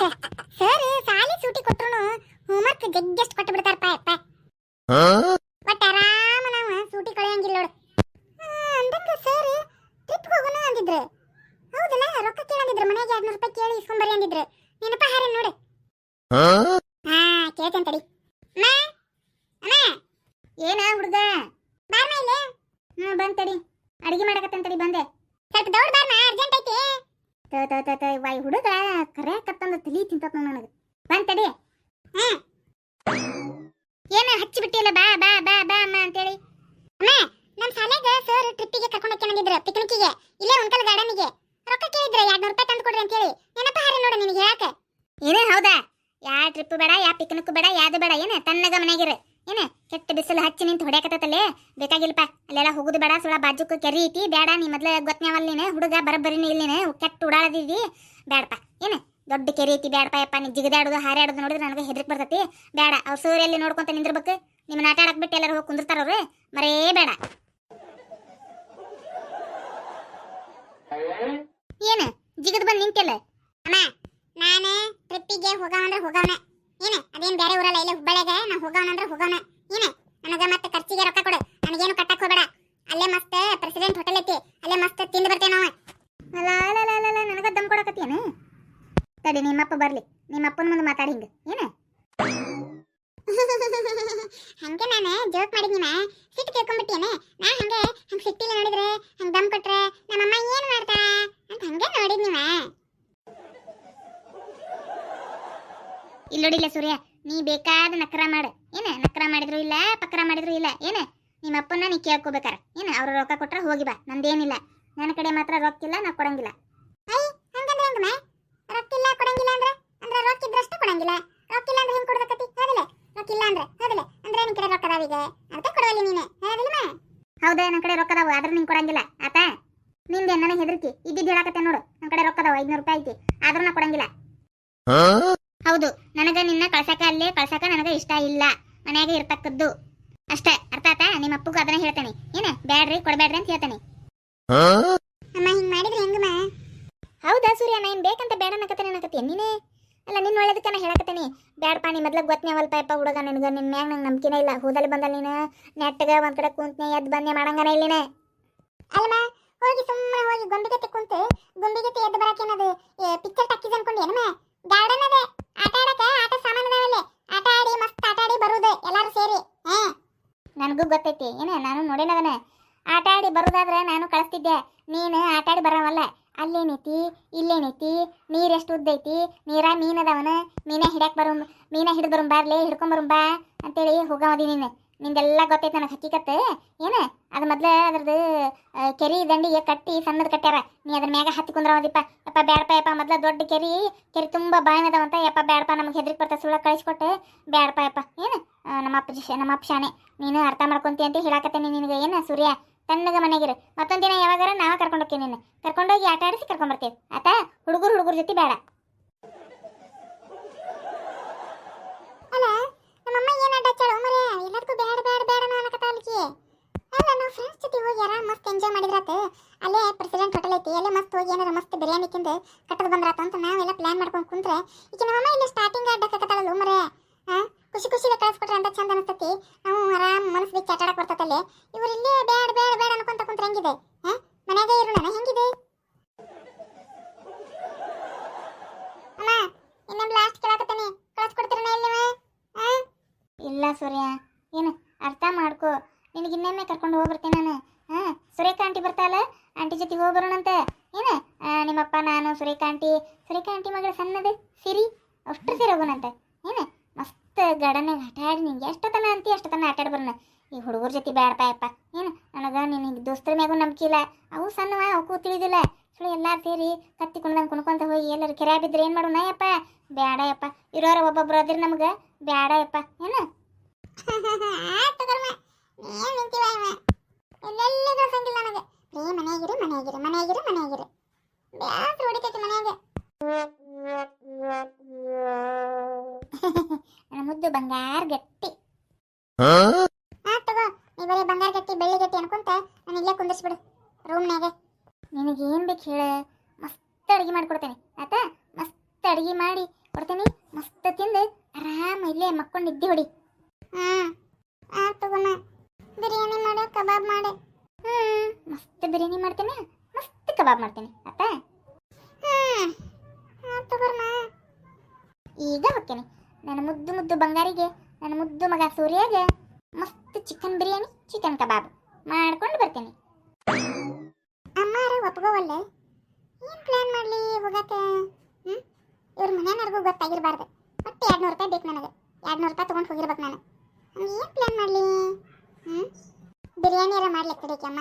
Sir ಸಾಲಿ ಸೂಟಿ ಕೊಟ್ರು ಹೋಮ್ವರ್ಕ್ ಜಗ್ಗೆಷ್ಟು ಕೊಟ್ಟು ಬಿಡ್ತಾರಪ್ಪ ಅಪ್ಪ. ಬಟ್ ಆರಾಮ ನಾವು ಸೂಟಿ ಕಳೆಯಂಗಿಲ್ಲ ನೋಡು. ಅಂದಂಗ ಸರ್ ಟ್ರಿಪ್ ಹೋಗೋಣ ಅಂದಿದ್ರು. ಹೌದಲ್ಲ ರೊಕ್ಕ ಕೇಳಂದಿದ್ರು ಮನೆಗೆ ಎರಡ್ನೂರು ರೂಪಾಯಿ ಕೇಳಿ ಇಸ್ಕೊಂಬರಿ ಅಂದಿದ್ರು. ನೆನಪ ಹಾರ ನೋಡು. ಹಾ? ಕೇಳ್ತೇನೆ ತಡಿ. ಅಮ್ಮ ಅಮ್ಮ ಏನ ಹುಡುಗ? ಬಾರ್ಮ ಇಲ್ಲಿ? ಹ್ಞೂ ಬಂದ್ ತಡಿ. ಅಡಿಗೆ ಮಾಡಕತ್ತೇನ್ ತಡಿ ಬಂದೆ. ಸ್ವಲ್ಪ ದೌಡ್ ಬಾರ್ಮ ಅರ್ಜೆಂಟ್ ಐತಿ. ತ ತಿಂತಪ್ಪ ನನಗೆ. ಬಂತಡಿ ತಡಿ. ಹಾ ಏನ ಹಚ್ಚಿ ಬಿಟ್ಟಿಲ್ಲ, ಬಾ ಬಾ ಬಾ ಬಾ, ಅಮ್ಮ ಅಂತೇಳಿ. ಅಮ್ಮ ನಮ್ಮ ಶಾಲೆಗೆ ಸರ್ ಟ್ರಿಪ್ಪಿಗೆ ಕರ್ಕೊಂಡು ಹೋಗ್ಕೊಂಡಿದ್ರು ಪಿಕ್ನಿಕ್ಕಿಗೆ ಇಲ್ಲೇ ಉಣ್ಕಲ್ ಗಾರ್ಡನ್ಗೆ ರೊಕ್ಕ ಕೇಳಿದ್ರೆ ಎರಡ್ನೂರು ರೂಪಾಯಿ ತಂದು ಕೊಡ್ರಿ ಅಂತೇಳಿ. ನೆನಪ ಹಾರಿ ನೋಡು ನಿನಗೆ ಹೇಳಕ್ಕೆ? ಏನೇ ಹೌದಾ? ಯಾ ಟ್ರಿಪ್ ಬೇಡ, ಯಾ ಪಿಕ್ನಿಕ್ ಬೇಡ, ಯಾವ್ದು ಬೇಡ, ಏನ ತನ್ನಗ ಮನೆಗಿರು ಏನ ಕೆಟ್ಟ ಬಿಸಿಲು ಹಚ್ಚಿ ನಿಂತು ಹೊಡ್ಯಾಕತ್ತಲ್ಲೇ? ಬೇಕಾಗಿಲ್ಲಪ್ಪ, ಅಲ್ಲೆಲ್ಲ ಹೋಗುದು ಬೇಡ ಸುಳ ಬಾಜುಕ್ ಕೆರಿ ಐತಿ ಬೇಡ ನೀ ಮೊದ್ಲ ಗೊತ್ನ್ಯಾವಲ್ ನೀನು, ಹುಡುಗ ಬರಬ್ಬರಿನ ಇಲ್ಲಿ ನೀನು ಕೆಟ್ಟ ಉಡಾಳದಿದ್ದಿ. ಬೇಡಪ್ಪ ಏನ? ದೊಡ್ಡ ಕೆರೆ ಐತಿ ಯಪ್ಪ, ನೀ ಜಿಗದಾಡೋದು, ಹಾರಾಡೋದು ನೋಡಿದ್ರೆ ನನಗೆ ಹೆದರಿಕೆ ಬರ್ತೈತಿ. ಬೇಡ ಅವ್ರ ಸೂರ್ಯಲ್ಲಿ ನೋಡ್ಕೊಂತ ನಿಂದಿರ್ಬೇಕು. ನಿಮ್ಮನ್ನ ಆಟ ಆಡಕ್ ಬಿಟ್ಟು ಎಲ್ಲರೂ ಹೋಗಿ ಕುಂದಿರ್ತಾರವ್ರು ಮರೇ ಬೇಡ. ಏನು? ಜಿಗದ್ ಬಂದ್ ನಿಂತಿಲ್ಲ ಅಮ್ಮ, ನಾನು ಟ್ರಿಪ್ಪಿಗೆ ಹೋಗವಂದ್ರೆ ಹೋಗವನ. ಏನ? ಅದೇನ್ ಬೇರೆ ಊರಲ್ಲ, ಇಲ್ಲ ಹುಬ್ಬಳ್ಳಿಗೆ ನಾ ಹೋಗವನಂದ್ರೆ ಹೋಗವನ. ಏನ? ನನಗ ಮತ್ತೆ ಖರ್ಚಿಗೆ ರೊಕ್ಕ ಕೊಡು. ನನಗೇನು ಕಟ್ಟಕ್ ಹೋಗಬೇಡ. ಅಲ್ಲೇ ಮಸ್ತ್ ಪ್ರೆಸಿಡೆಂಟ್ ಹೋಟೆಲ್ ಐತಿ. ಅಲ್ಲೇ ಮಸ್ತ್ ತಿಂದು ಬರ್ತೇನೆ ನಾವು ಅಲ್ಲ ಅಲ್ಲ ಅಲ್ಲ ಅಲ್ಲ, ಅಲ್ಲ ನನಗ ದಮ್ ಕೊಡಕತ್ತೀಯನ ತಡಿ ನಿಮ್ಮಪ್ಪ ಬರ್ಲಿ. ನಿಮ್ಮ ಅಪ್ಪನ ಮುಂದೆ ಮಾತಾಡಿ ಹಿಂಗ. ಏನ? ಹಂಗೆ ನಾನು ಜೋಕ್ ಮಾಡಿದ್ನಿಮ ಸಿಟ್ಟು ತಿಳ್ಕೊಂಡ್ಬಿಟ್ಟೇನೆ ನಾ ಹಂಗೆ ಹಂಗೆ ಸಿಟ್ಟಿಲ್ಲ ನೋಡಿದ್ರೆ ಹಂಗೆ ದಮ್ ಕೊಟ್ರೆ ನಮ್ಮಮ್ಮ ಏನು ಮಾಡ್ತಾಳ ಅಂತ ಹಂಗೆ ನೋಡಿದ್ನಿಮ ಇಲ್ಲ ನೋಡಿಲ್ಲ ಸೂರ್ಯ ನೀ ಬೇಕಾದ ನಕ್ರ ಮಾಡು. ಏನ? ನಕ್ರ ಮಾಡಿದ್ರು ಇಲ್ಲ ಪಕ್ರ ಮಾಡಿದ್ರು ಇಲ್ಲ. ಏನ? ನಿಮ್ಮ ಅಪ್ಪನ ನೀ ಕೇಳ್ಕೊಬೇಕಾರ. ಏನ? ಅವ್ರ ರೊಕ್ಕ ಕೊಟ್ರೆ ಹೋಗಿ ಬಾ. ನಂದೇನಿಲ್ಲ. ನನ್ನ ಕಡೆ ಮಾತ್ರ ರೊಕ್ಕ ಇಲ್ಲ ನಾ ಕೊಡಂಗಿಲ್ಲ ಹಂಗಂದ್ರೆ ಹೆಂಗಮ್ಮ ರೊಕ್ಕ ಇಲ್ಲ ಕೊಡಂಗಿಲ್ಲ ಅಂದ್ರೆ ಅಂದ್ರೆ ರೊಕ್ಕ ಇದ್ರಷ್ಟು ಕೊಡಂಗಿಲ್ಲ. ರೊಕ್ಕ ಇಲ್ಲ ಅಂದ್ರೆ ಹೆಂಗ್ ಕೊಡ್ಬೇಕತಿ ಹೌದಿಲ್ಲ. ರೊಕ್ಕ ಇಲ್ಲ ಅಂದ್ರೆ ಹೌದಿಲ್ಲ. ಅಂದ್ರೆ ನಿನ್ ಕಡೆ ರೊಕ್ಕ ಅದಾವೀಗ ಅಂತ ಕೊಡವಲ್ಲಿ ನೀನೆ. ಹೌದಿಲ್ಲ ಹೌದಾ ನನ್ನ ಕಡೆ ರೊಕ್ಕ ಅದಾವು ಆದ್ರೆ ನಿಂಗೆ ಕೊಡಂಗಿಲ್ಲ. ಆತ ನಿಂದೆ ನನಗೆ ಹೆದರ್ಕಿ. ಇದ್ದಿದ್ದು ಹೇಳಕತ್ತೆ ನೋಡು. ನನ್ನ ಕಡೆ ರೊಕ್ಕ ಅದಾವ ಐದ್ನೂರು ರೂಪಾಯಿ ಐತಿ. ಆದ್ರೂ ನಾ ಕೊಡಂಗಿಲ್ಲ. ಹೌದು ನನಗ ನಿನ್ನ ಕಳ್ಸಕ ಅಲ್ಲೇ ಕಳ್ಸಕ ನನಗ ಇಷ್ಟ ಇಲ್ಲ. ಮನ್ಯಾಗ ಇರ್ತಕ್ಕದ್ದು. ಅಷ್ಟೇ. ಅರ್ಥ ಆತಾ? ನಿಮ್ಮ ಅಪ್ಪಗೂ ಅದನ್ನ ಹೇಳ್ತೇನೆ. ಏನ? ಬ್ಯಾಡ್ರಿ ಕೊಡ್ಬೇಡ್ರಿ ಅಂತ ಹೇಳ್ತೇನೆ ಅಮ್ಮ ಹಿಂಗ್ ಮಾಡಿದ್ರೆ ಹೆಂಗಮ್ಮ ಹೌದಾ ಸೂರ್ಯ, ನಾ ಏನು ಬೇಕಂತ ಬೇಡ ಅನ್ನಕತ್ತೇನೆ ಅನ್ನಕತ್ತೀನಿ ನೀನೇ? ಅಲ್ಲ, ನಿನ್ನ ಒಳ್ಳೆದಕ್ಕನ ನಾ ಹೇಳಕತ್ತೀನಿ. ಬ್ಯಾಡಪ್ಪ ನೀ ಮೊದ್ಲು ಗೊತ್ತನೇವಲ್ಪ ಯಪ್ಪ ಹುಡುಗ ನಿನಗ. ನಿನ್ ಮ್ಯಾಗ ನಂಗೆ ನಂಬಿಕೆನೇ ಇಲ್ಲ. ಹೋದಲ್ಲಿ ಬಂದಲ್ಲಿ ನೀನು. ನೆಟ್ಟಗ ಒಂದು ಕಡೆ ಕುಂತ್ನೆ ಎದ್ದು ಬಂದೆ ಮಾಡಂಗನ ಇಲ್ಲಿನೇ. ಅಲ್ಲಮ್ಮ, ಹೋಗಿ ಸುಮ್ಮನೆ ಹೋಗಿ ಗೊಂಬಿಗತ್ತೆ ಕುಂತು. ಗೊಂಬಿಗತ್ತೆ ಎದ್ದು ಬರಕೇನದು ಪಿಕ್ಚರ್ ಟಾಕೀಸ್ ಅನ್ಕೊಂಡು ಏನಮ್ಮ? ಗಾರ್ಡನ್ ಅದೇ. ಆಟ ಆಡಕ್ಕೆ ಆಟ ಸಾಮಾನು ಅದಾವಲ್ಲಿ. ಆಟ ಆಡಿ, ಮಸ್ತ್ ಆಟ ಆಡಿ ಬರುದು ಎಲ್ಲಾರು ಸೇರಿ. ಹಾ? ನನಗೂ ಗೊತ್ತೈತಿ. ಏನ, ನಾನು ನೋಡಿನ ಅದನ್ನ ಆಟ ಆಡಿ ಬರುದಾದ್ರೆ ನಾನು ಕಳಿಸ್ತಿದ್ದೆ. ನೀನು ಆಟ ಆಡಿ ಬರವಲ್ಲ. ಅಲ್ಲೇನೈತಿ ಇಲ್ಲೇನೈತಿ ನೀರ್ ಎಷ್ಟು ಉದ್ದೈತಿ ನೀರ ಮೀನದವನ ಮೀನ ಹಿಡ್ಯಾಕ್ ಬರು, ಮೀನ ಹಿಡಿದು ಬರು ಬಾರ್ಲಿ, ಹಿಡ್ಕೊಂಡ್ ಬರು ಬಾ ಅಂತೇಳಿ ಹೋಗವದಿ ನೀನು ನಿಂದೆಲ್ಲ ಗೊತ್ತೈತೆ ನನಗೆ ಹಕ್ಕಿಕತ್ ಏನ? ಅದು ಮೊದ್ಲ ಅದ್ರದ್ದು ಕೆರಿ ದಂಡಿಗೆ ಕಟ್ಟಿ ಸಣ್ಣದ ಕಟ್ಟ್ಯಾರ. ನೀ ಅದ್ರ ಮ್ಯಾಗ ಹತ್ತಿ ಕುಂದ್ರವದಿಪ್ಪ. ಯಪ್ಪ ಬ್ಯಾಡಪ್ಪ ಯಪ್ಪ ಮೊದ್ಲ ದೊಡ್ಡ ಕೆರಿ ಕೆರಿ ತುಂಬಾ ಬಾಯ್ ಅದಾವಂತ ಯಪ್ಪ ಬ್ಯಾಡಪ್ಪ ನಮಗೆ ಹೆದ್ರಿಕ್ ಬರ್ತಾ ಸುಳ್ಳ ಕಳಿಸ್ಕೊಟ್ಟು. ಬ್ಯಾಡಪ್ಪ ಯಪ್ಪ. ಏನು? ನಮ್ಮ ಅಪ್ಪ ನಮ್ಮ ಅಪ್ಪ ಶಾನೆ. ನೀನು ಅರ್ಥ ಮಾಡ್ಕೊಂತಿ ಅಂತ ಹೇಳಾಕತ್ತೇನೆ ನಿನಗೆ. ಏನು ಸೂರ್ಯ? ತಣ್ಣಗ ಮನೆಗಿರು ಮತ್ತೊಂದು ದಿನ ಯಾವಾಗಾರ ನಾವ ಕರ್ಕೊಂಡು ಹೋಗ್ತೀನಿ ನಿನ್ನ. ಕರ್ಕೊಂಡೋಗಿ ಆಟ ಆಡಿಸಿ ಕರ್ಕೊಂಡ್ ಬರ್ತೀವಿ. ಆತ? ಹುಡುಗರು ಹುಡುಗರ ಜೊತೆ ಬೇಡ. ಅಲ್ಲ, ನಮ್ಮಮ್ಮ ಏನ್ ಆಟ ಹಚ್ಚಾಳ ಮರೆ? ಎಲ್ಲದಕ್ಕೂ ಬೇಡ ಬೇಡ ಬೇಡ ಅನ್ನಕತ್ತಾಳಕಿ ಅಲ್ಲ, ನಾವು ಫ್ರೆಂಡ್ಸ್ ಜೊತೆ ಹೋಗಿ ಆರಾಮ್ ಮಸ್ತ್ ಎಂಜಾಯ್ ಮಾಡಿದ್ರಾತ. ಅಲ್ಲೇ ಪ್ರೆಸಿಡೆಂಟ್ ಹೋಟೆಲ್ ಐತಿ, ಅಲ್ಲೇ ಮಸ್ತ್ ಹೋಗಿ ಏನಾರ ಮಸ್ತ್ ಬಿರಿಯಾನಿ ತಿಂದು ಕಟ್ಟದ್ ಬಂದ್ರಾತ ಅಂತ ನಾವೆಲ್ಲ ಪ್ಲಾನ್ ಮಾಡ್ಕೊಂಡು ಕುಂತ್ರೆ ಈಗ ನಮ್ಮಮ್ಮ ಇಲ್ಲಿ ಸ್ಟಾರ್ಟಿಂಗ್ ಅಡ್ಡಕತ್ತಾಳಲ್ಲ ಮರೆ? ಹಾ ಖುಷಿ ಖುಷಿ ಕಳ್ಸ್ಕೊಟ್ರೆ ಅಂತ ಚಂದ ಅನಿಸ್ತತಿ. ನಾವು ಆರಾಮ್ ಮನಸ್ಸಿಗೆ ಆಡಕ್ ಬರ್ತತಲ್ಲೇ. ಇವ್ರು ಇಲ್ಲೇ ಬೇಡ ಬೇಡ ಬೇಡ ಅನ್ಕೊಂತ ಕುಂತ್ರೆ ಹೆಂಗಿದೆ? ಹಾ? ಮನ್ಯಾಗೆ ಇರೋಣ ಹೆಂಗಿದೆ? ಅಮ್ಮ ಇಲ್ಲ ಸೂರ್ಯ, ಏನು, ಅರ್ಥ ಮಾಡ್ಕೋ. ನಿನಗೆ ಇನ್ನೊಮ್ಮೆ ಕರ್ಕೊಂಡು ಹೋಗ್ಬರ್ತೀನಿ ನಾನು. ಹಾ? ಆಂಟಿ ಬರ್ತಾಳ ಆಂಟಿ ಜೊತೆಗೆ ಹೋಗ್ಬರೋಣಂತೆ. ಏನು? ನಿಮ್ಮಪ್ಪ, ನಾನು, ಸುರೇಖಾ ಆಂಟಿ ಮಗಳು ಸಣ್ಣದು, ಸಿರಿ, ಅಷ್ಟು ಸಿರಿ ಹೋಗೋಣಂತೆ. ಏನ? ಮಸ್ತ್ ಗಾರ್ಡನ್ಯಾಗ ಆಟ ಆಡಿ ನಿಂಗೆ ಎಷ್ಟೊತ್ತನ ಅಂತಿ, ಎಷ್ಟು ಆಟ ಆಡಿ ಬರೋಣ. ಈ ಹುಡುಗರ ಜೊತೆ ಬೇಡಪ್ಪ ಯಪ್ಪ. ಏನು? ನನಗೆ ನಿನಗೆ ದೋಸ್ತರ ಮ್ಯಾಗೂ ನಂಬಿಕೆ ಇಲ್ಲ. ಅವು ಸಣ್ಣವ ಅವಕ್ಕೂ ತಿಳಿದಿಲ್ಲ. ಸುಳ್ಳು ಎಲ್ಲ ಸೇರಿ ಕತ್ತಿ ಕುಣ್ದಂಗೆ ಕುಣ್ಕೊಂತ ಹೋಗಿ ಎಲ್ಲರೂ ಕೆರೆ ಬಿದ್ರೆ ಏನು ಮಾಡೋಣ ಯಪ್ಪ? ಬ್ಯಾಡ ಯಪ್ಪ. ಇರೋರ ಒಬ್ಬೊಬ್ರು ಅದ್ರ ನಮ್ಗೆ. ಬ್ಯಾಡ ಯಪ್ಪ. ಏನು? ಬಂಗಾರ ಗಟ್ಟಿ. ಆ ತಗೋ ನೀ ಬರೀ ಬಂಗಾರ ಗಟ್ಟಿ ಬೆಳ್ಳಿ ಗಟ್ಟಿ ಅನ್ಕೊಂತ ನಾನು ಇಲ್ಲೇ ಕುಂದಿಸ್ಬಿಡು ರೂಮ್ನಾಗ ನಿನಗೆ ಏನ್ ಬೇಕು ಹೇಳ? ಮಸ್ತ್ ಅಡಿಗೆ ಮಾಡ್ಕೊಡ್ತೇನೆ ಆತ? ಮಸ್ತ್ ಅಡಿಗೆ ಮಾಡಿ ಕೊಡ್ತೀನಿ ಮಸ್ತ್ ತಿಂದು ಆರಾಮ ಇಲ್ಲೇ ಮಕ್ಕೊಂಡು ನಿದ್ದೆ ಹೊಡಿ. ಹಾಂ. ಆ ತಗೋಣ ಬಿರಿಯಾನಿ ಮಾಡು ಕಬಾಬ್ ಮಾಡು. ಹ್ಮ್ ಮಸ್ತ್ ಬಿರಿಯಾನಿ ಮಾಡ್ತೇನೆ ಮಸ್ತ್ ಕಬಾಬ್ ಮಾಡ್ತೀನಿ ಆತ? ಹ್ಮ್. ಆ ತಗೋರ್ಮ. ಈಗ ಹೋಗ್ತೀನಿ. ನನ್ನ ಮುದ್ದು ಮುದ್ದು ಬಂಗಾರಿಗೆ, ನನ್ನ ಮುದ್ದು ಮಗ ಸೂರ್ಯಗೆ, ಮಸ್ತ್ ಚಿಕನ್ ಬಿರಿಯಾನಿ ಚಿಕನ್ ಕಬಾಬ್ ಮಾಡ್ಕೊಂಡು ಬರ್ತೇನೆ. ಅಮ್ಮಾರ ಒಪ್ಕೋವಲ್ಲೆ ಏನು ಪ್ಲಾನ್ ಮಾಡಲಿ ಹೋಗಕ್ಕೆ ಹ್ಞೂ ಇವ್ರ ಮನೆಯವ್ರಿಗೂ ಗೊತ್ತಾಗಿರಬಾರ್ದು. ಮತ್ತೆ ಎರಡು ನೂರು ರೂಪಾಯಿ ಬೇಕು ನನಗೆ. ಎರಡು ನೂರು ರೂಪಾಯಿ ತಗೊಂಡು ಹೋಗಿರ್ಬೇಕು ನಾನು. ಏನು ಪ್ಲಾನ್ ಮಾಡಲಿ? ಹ್ಞೂ ಬಿರಿಯಾನಿ ಎಲ್ಲ ಮಾಡ್ಲಿಕ್ಕೆ ಅಮ್ಮ.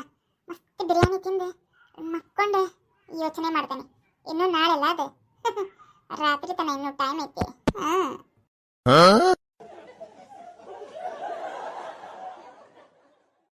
ಮಸ್ತ್ ಬಿರಿಯಾನಿ ತಿಂದು ಮಕ್ಕೊಂಡು ಯೋಚನೆ ಮಾಡ್ತಾನೆ. ಇನ್ನೂ ನಾಳೆಲ್ಲ ಅದು. ರಾತ್ರಿ ತನ ಇನ್ನೂ ಟೈಮ್ ಐತಿ. ಹಾಂ 嗯